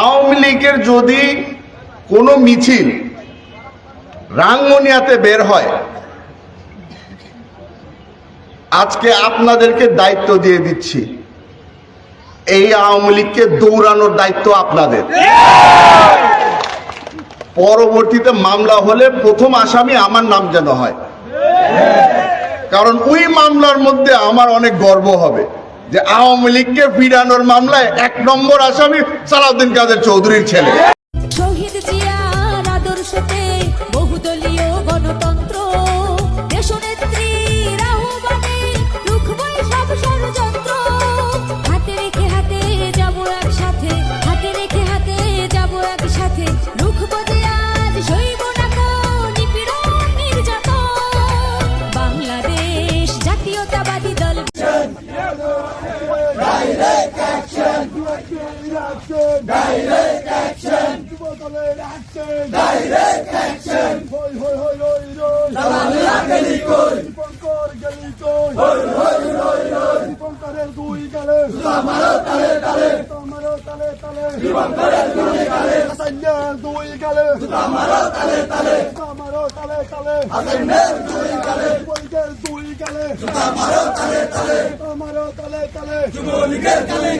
আওয়ামী লীগের যদি কোনো মিছিল রাঙ্গনিয়াতে বের হয়, আজকে আপনাদেরকে দায়িত্ব দিয়ে দিচ্ছি, এই আওয়ামী লীগকে দৌড়ানোর দায়িত্ব আপনাদের। পরবর্তীতে মামলা হলে প্রথম আসামি আমার নাম যেন হয়। কারণ ওই মামলার মধ্যে আমার অনেক গর্ব হবে। যে আওয়ামী লীগকে ফিরানোর মামলায় এক নম্বর আসামি সালাউদ্দিন কাদের চৌধুরীর ছেলে। Direct action! Direct action! Direct action! Hoi hoi hoi hoi hoi! Tamala geli koi! Dipankar geli koi! Hoi hoi hoi hoi! Dipankarer দুই গালে! Tamaro tale tale! Tamaro tale tale! Dipankarer দুই গালে! Hasanyer দুই গালে! Tamaro tale tale! Tamaro tale tale! Hasanyer দুই গালে! Dipankarer দুই গালে! Tamaro tale tale! Tamaro tale tale! যুবলীগের গালে!